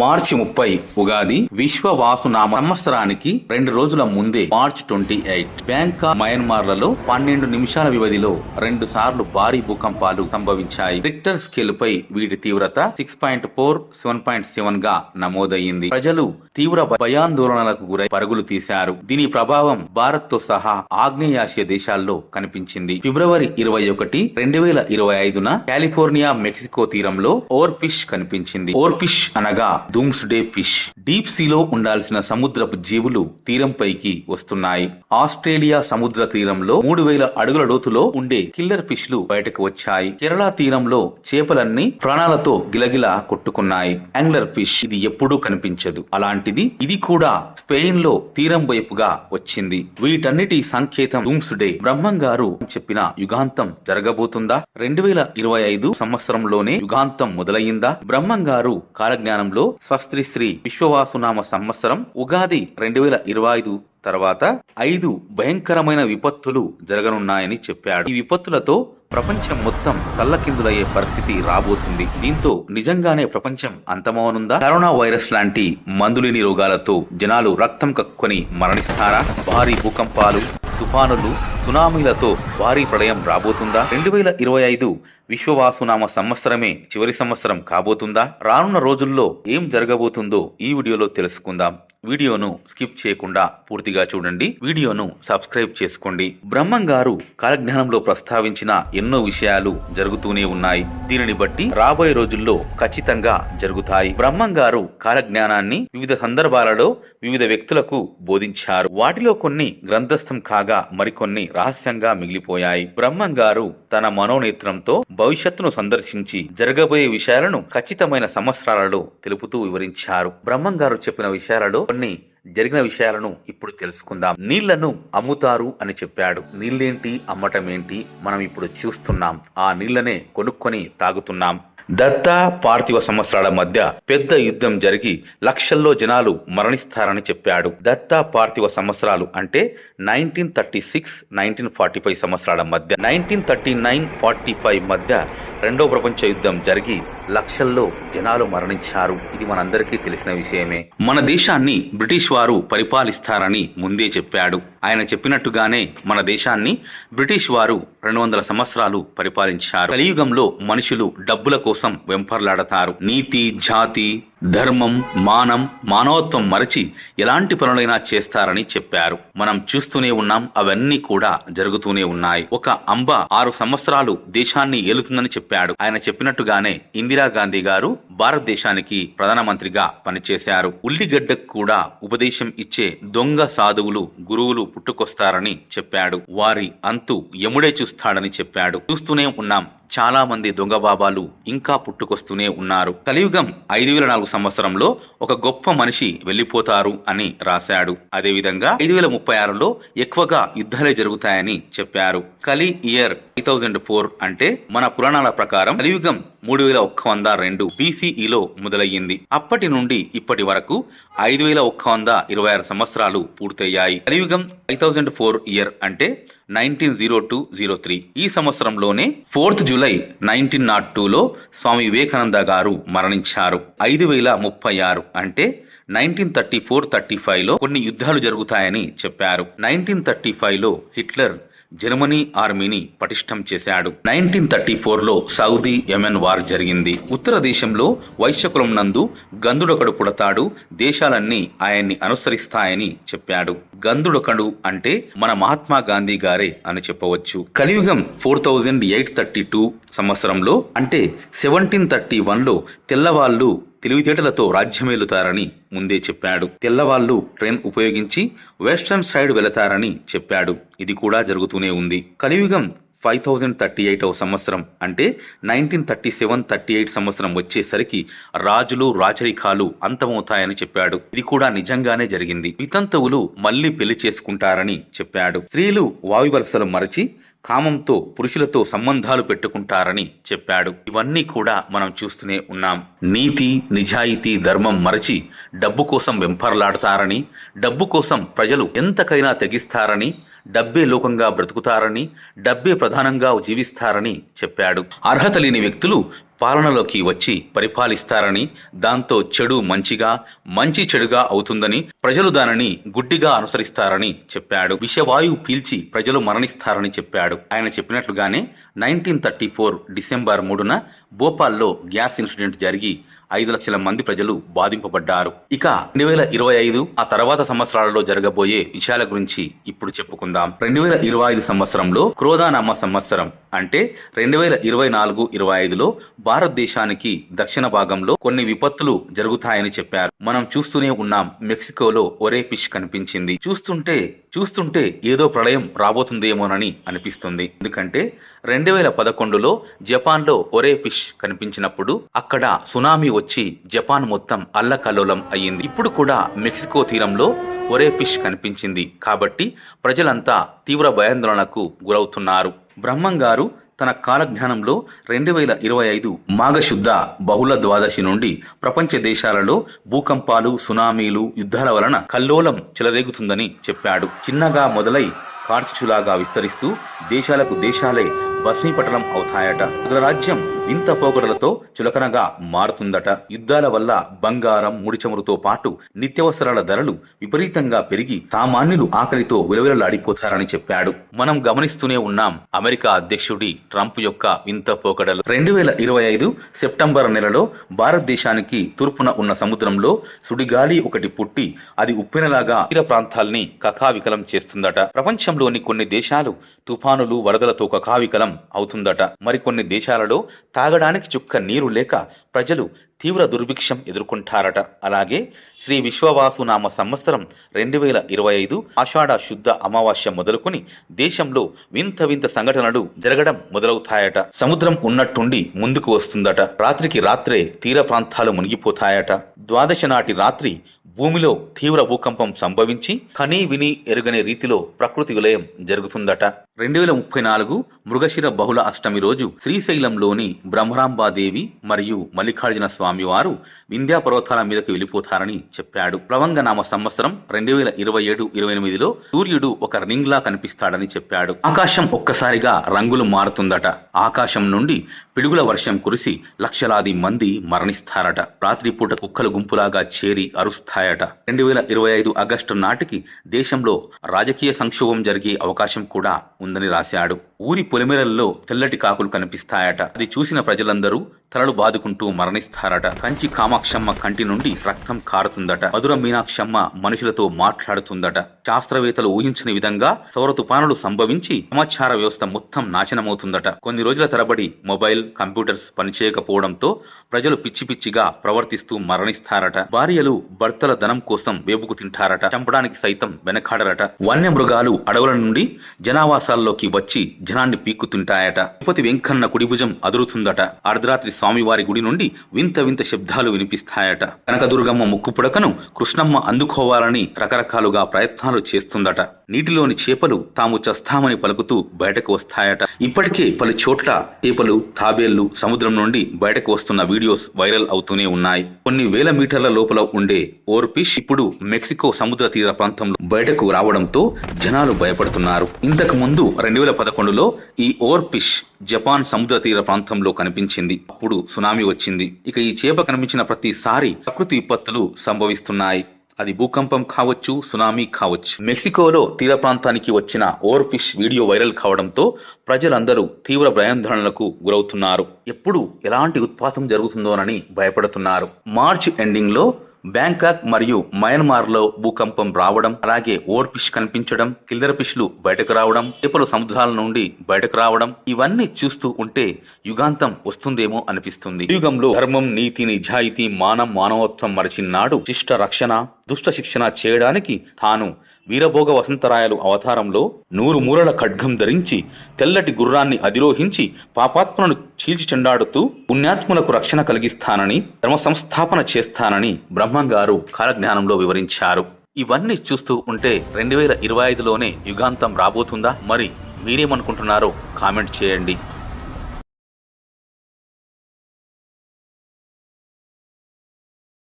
మార్చి ముప్పై ఉగాది విశ్వవాసునామ సంవత్సరానికి రెండు రోజుల ముందే మార్చ్ ట్వంటీ ఎయిట్. బ్యాంకాక్ మయన్మార్లలో పన్నెండు నిమిషాల వ్యవధిలో రెండు సార్లు భారీ భూకంపాలు సంభవించాయి. రిక్టర్ స్కేల్ పై వీటి తీవ్రత six point four seven point సెవెన్గా నమోదయ్యింది. ప్రజలు తీవ్ర భయాందోళనలకు గురై పరుగులు తీశారు. దీని ప్రభావం భారత్తో సహా ఆగ్నేయాసియా దేశాల్లో కనిపించింది. ఫిబ్రవరి ఇరవై ఒకటి రెండు వేల ఇరవై ఐదున కాలిఫోర్నియా మెక్సికో తీరంలో ఓర్పిష్ కనిపించింది. ఓర్పిష్ అనగా డూమ్స్డే ఫిష్. డీప్ సీలో ఉండాల్సిన సముద్రపు జీవులు తీరంపైకి వస్తున్నాయి. ఆస్ట్రేలియా సముద్ర తీరంలో మూడు వేల అడుగుల లోతులో ఉండే కిల్లర్ ఫిష్లు బయటకు వచ్చాయి. కేరళ తీరంలో చేపలన్నీ ప్రాణాలతో గిలగిలా కొట్టుకున్నాయి. యాంగ్లర్ ఫిష్ ఇది ఎప్పుడూ కనిపించదు. అలాంటిది ఇది కూడా స్పెయిన్లో తీరం వైపుగా వచ్చింది. వీటన్నిటి సంకేతం డూమ్స్ డే బ్రహ్మం గారు చెప్పిన యుగాంతం జరగబోతుందా? రెండు వేల ఇరవై ఐదు సంవత్సరంలోనే యుగాంతం మొదలయ్యిందా? బ్రహ్మం గారు కాలజ్ఞానంలో స్వస్తి శ్రీ విశ్వవాసునామ సంవత్సరం ఉగాది రెండు వేల ఇరవై ఐదు తర్వాత ఐదు భయంకరమైన విపత్తులు జరగనున్నాయని చెప్పాడు. ఈ విపత్తులతో ప్రపంచం మొత్తం తల్లకిందులయ్యే పరిస్థితి రాబోతుంది. దీంతో నిజంగానే ప్రపంచం అంతమవనుందా? కరోనా వైరస్ లాంటి మందులేని రోగాలతో జనాలు రక్తం కక్కుని మరణిస్తారా? భారీ భూకంపాలు తుఫానులు సునామీలతో భారీ ప్రళయం రాబోతుందా? రెండు వేల ఇరవై ఐదు విశ్వవాసునామ సంవత్సరమే చివరి సంవత్సరం కాబోతుందా? రానున్న రోజుల్లో ఏం జరగబోతుందో ఈ వీడియోలో తెలుసుకుందాం. వీడియోను స్కిప్ చేయకుండా పూర్తిగా చూడండి. వీడియోను సబ్స్క్రైబ్ చేసుకోండి. బ్రహ్మం గారు కాలజ్ఞానంలో ప్రస్తావించిన ఎన్నో విషయాలు జరుగుతూనే ఉన్నాయి. దీనిని బట్టి రాబోయే రోజుల్లో ఖచ్చితంగా జరుగుతాయి. బ్రహ్మం గారు కాలజ్ఞానాన్ని వివిధ సందర్భాలలో వివిధ వ్యక్తులకు బోధించారు. వాటిలో కొన్ని గ్రంథస్థం కాగా మరికొన్ని రహస్యంగా మిగిలిపోయాయి. బ్రహ్మం గారు తన మనోనేత్రంతో భవిష్యత్తును సందర్శించి జరగబోయే విషయాలను ఖచ్చితమైన సంవత్సరాలలో తెలుపుతూ వివరించారు. బ్రహ్మం గారు చెప్పిన విషయాలలో కొన్ని జరిగిన విషయాలను ఇప్పుడు తెలుసుకుందాం. నీళ్ళను అమ్ముతారు అని చెప్పాడు. నీళ్ళేంటి అమ్మటం ఏంటి మనం ఇప్పుడు చూస్తున్నాం. ఆ నీళ్ళనే కొనుక్కొని తాగుతున్నాం. దత్త పార్థివ సంవత్సరాల మధ్య పెద్ద యుద్ధం జరిగి లక్షల్లో జనాలు మరణిస్తారని చెప్పాడు. దత్తా పార్థివ సంవత్సరాలు అంటే nineteen thirty six nineteen forty five సంవత్సరాల మధ్య nineteen thirty nine forty five మధ్య రెండో ప్రపంచ యుద్ధం జరిగి లక్షల్లో జనాలు మరణించారు. ఇది మనందరికీ తెలిసిన విషయమే. మన దేశాన్ని బ్రిటిష్ వారు పరిపాలిస్తారని ముందే చెప్పాడు. ఆయన చెప్పినట్టుగానే మన దేశాన్ని బ్రిటిష్ వారు రెండు వందల సంవత్సరాలు పరిపాలించారు. కలియుగంలో మనుషులు డబ్బుల కోసం వెంపర్లాడతారు. నీతి జాతి ధర్మం మానం మానవత్వం మరచి ఎలాంటి పనులైనా చేస్తారని చెప్పారు. మనం చూస్తూనే ఉన్నాం అవన్నీ కూడా జరుగుతూనే ఉన్నాయి. ఒక అంబ ఆరు సంవత్సరాలు దేశాన్ని ఏలుతుందని చెప్పాడు. ఆయన చెప్పినట్టుగానే ఇందిరాగాంధీ గారు భారతదేశానికి ప్రధానమంత్రిగా పనిచేశారు. ఉల్లిగడ్డకు కూడా ఉపదేశం ఇచ్చే దొంగ సాధువులు గురువులు పుట్టుకొస్తారని చెప్పాడు. వారి అంతు యముడే చూస్తాడని చెప్పాడు. చూస్తూనే ఉన్నాం చాలామంది దొంగ బాబాలు ఇంకా పుట్టుకొస్తూనే ఉన్నారు. కలియుగం ఐదు వేల నాలుగు సంవత్సరంలో ఒక గొప్ప మనిషి వెళ్ళిపోతారు అని రాశాడు. అదేవిధంగా ఐదు వేల ముప్పై ఆరులో ఎక్కువగా యుద్ధాలే జరుగుతాయని చెప్పారు. కలి ఇయర్ టూ థౌజండ్ ఫోర్ అంటే మన పురాణాల ప్రకారం కలియుగం మూడు వేల ఒక్క వంద రెండు బీసీఈలో మొదలయ్యింది. అప్పటి నుండి ఇప్పటి వరకు ఐదు వేల ఒక్క వంద ఇరవై ఆరు సంవత్సరాలు పూర్తయ్యాయి. కలియుగం ఫైవ్ థౌజండ్ ఫోర్ ఇయర్ అంటే nineteen zero two zero three. ఈ సంవత్సరంలోనే ఫోర్త్ జూలై నైన్టీన్ నాట్ టూలో స్వామి వివేకానంద గారు మరణించారు. ఐదు వేల ముప్పై ఆరు అంటే నైన్టీన్ థర్టీ ఫోర్ థర్టీ ఫైవ్లో కొన్ని యుద్ధాలు జరుగుతాయని చెప్పారు. నైన్టీన్ థర్టీ ఫైవ్లో హిట్లర్ జర్మనీ ఆర్మీని పటిష్టం చేశాడు. నైన్టీన్ థర్టీ ఫోర్లో సౌదీ యమెన్ వార్ జరిగింది. ఉత్తర దేశంలో వైశ్యకులం నందు గంధుడొకడు పుడతాడు. దేశాలన్నీ ఆయన్ని అనుసరిస్తాయని చెప్పాడు. గంధుడొకడు అంటే మన మహాత్మా గాంధీ గారే అని చెప్పవచ్చు. కలియుగం four thousand eight thirty two సంవత్సరంలో అంటే సెవెంటీన్ థర్టీ వన్లో తెల్లవాళ్ళు తెలివితేటలతో రాజ్యమేలుతారని ముందే చెప్పాడు. తెల్లవాళ్ళు ట్రైన్ ఉపయోగించి వెస్ట్రన్ సైడ్ వెళతారని చెప్పాడు. ఇది కూడా జరుగుతూనే ఉంది. కలియుగం ఫైవ్ థౌజండ్ థర్టీ ఎయిట్ సంవత్సరం అంటే nineteen thirty seven thirty eight సంవత్సరం వచ్చేసరికి రాజులు రాచరికాలు అంతమవుతాయని చెప్పాడు. ఇది కూడా నిజంగానే జరిగింది. వితంతువులు మళ్ళీ పెళ్ళి చేసుకుంటారని చెప్పాడు. స్త్రీలు వాయువరసలు మరచి కామంతో పురుషులతో సంబంధాలు పెట్టుకుంటారని చెప్పాడు. ఇవన్నీ కూడా మనం చూస్తూనే ఉన్నాం. నీతి నిజాయితీ ధర్మం మరచి డబ్బు కోసం వెంపర్లాడతారని డబ్బు కోసం ప్రజలు ఎంతకైనా తెగిస్తారని డబ్బే లోకంగా బ్రతుకుతారని డబ్బే ప్రధానంగా జీవిస్తారని చెప్పాడు. అర్హత లేని వ్యక్తులు పాలనలోకి వచ్చి పరిపాలిస్తారని దాంతో చెడు మంచిగా మంచి చెడుగా అవుతుందని ప్రజలు దానిని గుడ్డిగా అనుసరిస్తారని చెప్పాడు. విషవాయువు పీల్చి ప్రజలు మరణిస్తారని చెప్పాడు. ఆయన చెప్పినట్లుగానే నైన్టీన్ థర్టీ ఫోర్ డిసెంబర్ మూడున భోపాల్లో గ్యాస్ ఇన్సిడెంట్ జరిగి ఐదు లక్షల మంది ప్రజలు బాధింపబడ్డారు. ఇక రెండు వేల ఇరవై ఐదు ఆ తర్వాత సంవత్సరాలలో జరగబోయే విషయాల గురించి ఇప్పుడు చెప్పుకుందాం. రెండు వేల ఇరవై ఐదు సంవత్సరంలో క్రోధానామ సంవత్సరం అంటే రెండు వేల ఇరవై నాలుగు ఇరవై ఐదులో భారతదేశానికి దక్షిణ భాగంలో కొన్ని విపత్తులు జరుగుతాయని చెప్పారు. మనం చూస్తూనే ఉన్నాం మెక్సికోలో ఒరే ఫిష్ కనిపించింది. చూస్తుంటే చూస్తుంటే ఏదో ప్రళయం రాబోతుందేమోనని అనిపిస్తుంది. ఎందుకంటే రెండు వేల పదకొండులో జపాన్లో ఒరే ఫిష్ కనిపించినప్పుడు అక్కడ సునామీ వచ్చి జపాన్ మొత్తం అల్లకల్లోలం అయ్యింది. ఇప్పుడు కూడా మెక్సికో తీరంలో ఒరే ఫిష్ కనిపించింది. కాబట్టి ప్రజలంతా తీవ్ర భయాందోళనకు గురవుతున్నారు. బ్రహ్మం గారు తన కాలజ్ఞానంలో రెండు వేల ఇరవై ఐదు మాఘశుద్ధ బహుళ ద్వాదశి నుండి ప్రపంచ దేశాలలో భూకంపాలు సునామీలు యుద్ధాల వలన కల్లోలం చెలరేగుతుందని చెప్పాడు. చిన్నగా మొదలై కార్చిచులాగా విస్తరిస్తూ దేశాలకు దేశాలే భస్మీపటలం అవుతాయట. రాజ్యం ఇంత పోకడలతో చులకనగా మారుతుందట. యుద్ధాల వల్ల బంగారం ముడిచమురుతో పాటు నిత్యావసరాల ధరలు విపరీతంగా పెరిగి సామాన్యులు ఆకలితో విలవిలలాడిపోతారని చెప్పాడు. మనం గమనిస్తూనే ఉన్నాం అమెరికా అధ్యక్షుడి ట్రంప్ యొక్క వింత పోకడలు. రెండు వేల ఇరవై ఐదు సెప్టెంబర్ నెలలో భారతదేశానికి తూర్పున ఉన్న సముద్రంలో సుడిగాలి ఒకటి పుట్టి అది ఉప్పెనలాగా తీర ప్రాంతాల్ని కకావికలం చేస్తుందట. ప్రపంచం ప్రపంచంలోని కొన్ని దేశాలు తుఫానులు వరదలతో కకావికలం అవుతుందట. మరికొన్ని దేశాలలో తాగడానికి చుక్క నీరు లేక ప్రజలు తీవ్ర దుర్భిక్షం ఎదుర్కొంటారట. అలాగే శ్రీ విశ్వవాసునామ సంవత్సరం రెండు వేల ఇరవై ఐదు ఆషాఢ శుద్ధ అమావాస్య మొదలుకొని దేశంలో వింత వింత సంఘటనలు జరగడం మొదలవుతాయట. సముద్రం ఉన్నట్టుండి ముందుకు వస్తుందట. రాత్రికి రాత్రే తీర ప్రాంతాలు మునిగిపోతాయట. ద్వాదశ నాటి రాత్రి భూమిలో తీవ్ర భూకంపం సంభవించి కనీ విని ఎరుగనే రీతిలో ప్రకృతి విలయం జరుగుతుందట. రెండు వేల ముప్పై నాలుగు మృగశిర బహుళ అష్టమి రోజు శ్రీశైలంలోని బ్రహ్మరాంబాదేవి మరియు మల్లికార్జున స్వామి వారు వింధ్యా పర్వతాల మీదకి వెళ్ళిపోతారని చెప్పాడు. ప్లవంగనామ సంవత్సరం రెండు వేల ఇరవై ఏడు ఇరవై ఎనిమిదిలో సూర్యుడు ఒక రింగ్లా కనిపిస్తాడని చెప్పాడు. ఆకాశం ఒక్కసారిగా రంగులు మారుతుందట. ఆకాశం నుండి పిడుగుల వర్షం కురిసి లక్షలాది మంది మరణిస్తారట. రాత్రిపూట కుక్కలు గుంపులాగా చేరి అరుస్తాయట. రెండు వేల ఇరవై ఐదు ఆగస్టు నాటికి దేశంలో రాజకీయ సంక్షోభం జరిగే అవకాశం కూడా ఉందని రాశాడు. ఊరి పొలిమేరల్లో తెల్లటి కాకులు కనిపిస్తాయట. అది చూసిన ప్రజలందరూ తలలు బాదుకుంటూ మరణిస్తారట. కంచి కామాక్షమ్మ కంటి నుండి రక్తం కారుతుందట. మధుర మీనాక్షమ్మ మనుషులతో మాట్లాడుతుందట. శాస్త్రవేత్తలు ఊహించని విధంగా సౌర తుపానులు సంభవించి సమాచార వ్యవస్థ మొత్తం నాశనమవుతుందట. కొన్ని రోజుల తరబడి మొబైల్ కంప్యూటర్స్ పనిచేయకపోవడంతో ప్రజలు పిచ్చి పిచ్చిగా ప్రవర్తిస్తూ మరణిస్తారట. భార్యలు భర్తల ధనం కోసం వేపుకు తింటారట. చంపడానికి సైతం వెనకాడరట. వన్య మృగాలు అడవుల నుండి జనావాసాల్లోకి వచ్చి జనాన్ని పీక్కుతుంటాయట. తిరుపతి వెంకన్న కుడిభుజం అదురుతుందట. అర్ధరాత్రి స్వామివారి గుడి నుండి వింత వింత శబ్దాలు వినిపిస్తాయట. కనకదుర్గమ్మ ముక్కు పుడకను కృష్ణమ్మ అందుకోవాలని రకరకాలుగా ప్రయత్నాలు చేస్తుందట. నీటిలోని చేపలు తాము చస్తామని పలుకుతూ బయటకు వస్తాయట. ఇప్పటికే పలు చోట్ల చేపలు తాబేళ్ళు సముద్రం నుండి బయటకు వస్తున్న వీడియోస్ వైరల్ అవుతూనే ఉన్నాయి. కొన్ని వేల మీటర్ల లోపల ఉండే ఓర్పిష్ ఇప్పుడు మెక్సికో సముద్ర తీర ప్రాంతంలో బయటకు రావడంతో జనాలు భయపడుతున్నారు. ఇంతకు ముందు రెండు వేల పదకొండులో ఈ ఓర్పిష్ జపాన్ సముద్ర తీర ప్రాంతంలో కనిపించింది. అప్పుడు సునామీ వచ్చింది. ఇక ఈ చేప కనిపించిన ప్రతిసారి ప్రకృతి విపత్తులు సంభవిస్తున్నాయి. అది భూకంపం కావచ్చు సునామీ కావచ్చు. మెక్సికోలో తీర ప్రాంతానికి వచ్చిన ఓవర్ ఫిష్ వీడియో వైరల్ కావడంతో ప్రజలందరూ తీవ్ర భయాందోళనలకు గురవుతున్నారు. ఎప్పుడు ఎలాంటి ఉత్పాతం జరుగుతుందోనని భయపడుతున్నారు. మార్చ్ ఎండింగ్లో బ్యాంకాక్ మరియు మయన్మార్లో భూకంపం రావడం అలాగే ఓర్ ఫిష్ కనిపించడం కిల్లర్ ఫిష్లు బయటకు రావడం చేపలు సముద్రాల నుండి బయటకు రావడం ఇవన్నీ చూస్తూ ఉంటే యుగాంతం వస్తుందేమో అనిపిస్తుంది. యుగంలో ధర్మం నీతి నిజాయితీ మానం మానవత్వం మరచినాడు. శిష్ట రక్షణ దుష్ట శిక్షణ చేయడానికి తాను వీరభోగ వసంతరాయలు అవతారంలో నూరు మూరల ఖడ్గం ధరించి తెల్లటి గుర్రాన్ని అధిరోహించి పాపాత్మను చీల్చి చెండాడుతూ పుణ్యాత్ములకు రక్షణ కలిగిస్తానని ధర్మ సంస్థాపన చేస్తానని బ్రహ్మంగారు కాలజ్ఞానంలో వివరించారు. ఇవన్నీ చూస్తూ ఉంటే రెండు వేల ఇరవై ఐదులోనే యుగాంతం రాబోతుందా? మరి మీరేమనుకుంటున్నారో కామెంట్ చేయండి.